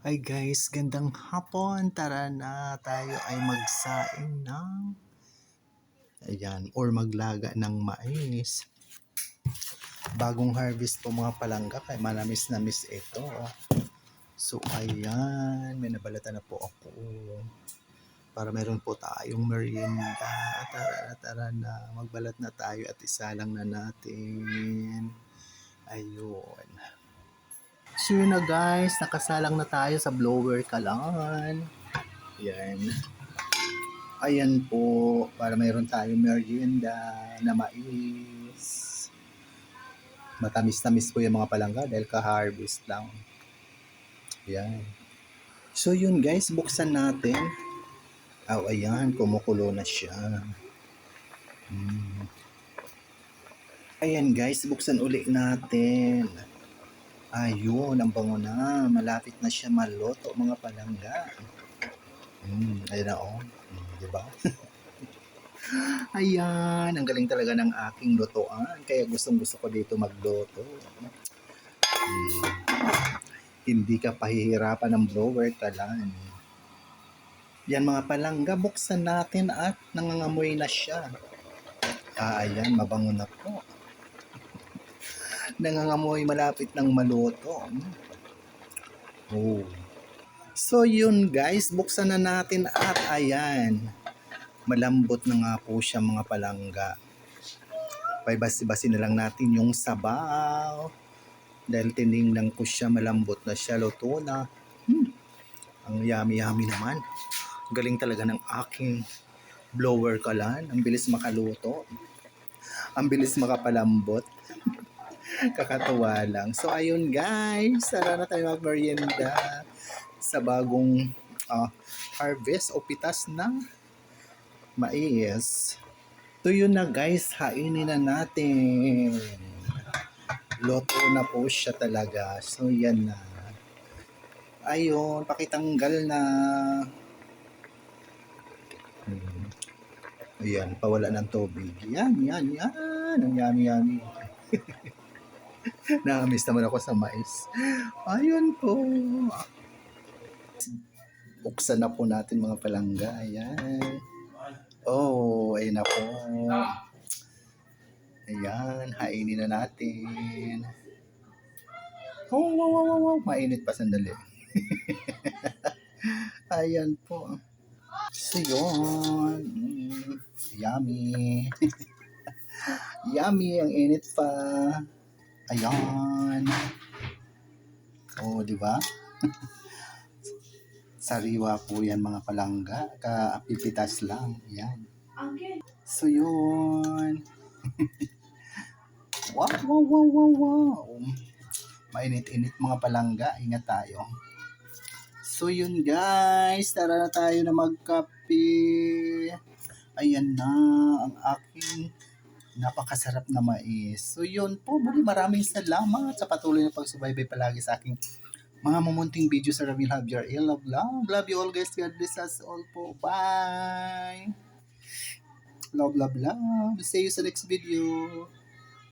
Hi guys, gandang hapon. Tara na tayo ay magsaing ng ayan, or maglaga ng mais. Bagong harvest po mga palangga, kaya manamis na miss ito. So ayan, may nabalata na po ako. Para meron po tayong merienda. Tara, tara na, magbalat na tayo at isa lang na natin. Ayun. Yun na guys, nakasalang na tayo sa blower kalan. Yan. Ayan po, para mayroon tayong merienda na mais. Matamis-tamis po yung mga palangga dahil ka-harvest lang. Yan. So yun guys, buksan natin. Oh, ayan, kumukulo na siya. Hmm. Ayan guys, buksan uli natin. Ayun, ang bango na. Malapit na siya maloto, mga palangga. Hmm, ayun na oh. Hmm, di ba? Ayan, ang galing talaga ng aking lutoan. Kaya gustong gusto ko dito magluto. Hmm. Hindi ka pahihirapan ng blower talan. Yan mga palangga, buksan natin at nangangamoy na siya. Ah, ayan, mabango na po nangangamoy malapit ng maluto. Oh. So yun guys, buksan na natin at ayan. Malambot na nga po siya mga palangga. Paibasi-basi na lang natin yung sabaw. Dahil tiningnan ko siya, malambot na siya, luto na. Hmm. Ang yummy-yummy naman. Galing talaga ng aking blower kalan. Ang bilis makaluto. Ang bilis makapalambot. Kakatuwa lang. So, ayun guys. Tara na tayo magmerienda sa bagong uh, harvest o pitas ng mais. Yun na guys. Hainin na natin. Loto na po siya talaga. So, yan na. Ayun. Pakitanggal na. Hmm. Ayan. Pawala ng tubig. Yan, yan, yan. Ang yummy-yummy. Nakamiss naman ako sa mais. Ayun po. Buksan na po natin mga palangga. Ayan. Oh, ayun na po. Ayan, hainin na natin. Oh, wow, wow, wow, wow. Mainit pa sandali. Ayan po. So, yun. Mm, yummy. yummy, ang init pa. Ayan. Oh, di ba? Sariwa po yan mga palangga. Kapipitas lang. Yan. So, yun. wow, wow, wow, wow, wow. Mainit-init mga palangga. Ingat tayo. So, yun guys. Tara na tayo na magkape. Ayan na ang aking napakasarap na mais. So yun po, muli maraming salamat sa patuloy na pagsubaybay palagi sa aking mga mumunting video sa Ramil Javier I love, love. Love you all guys. God bless us all po. Bye! Love, love, love. See you sa next video.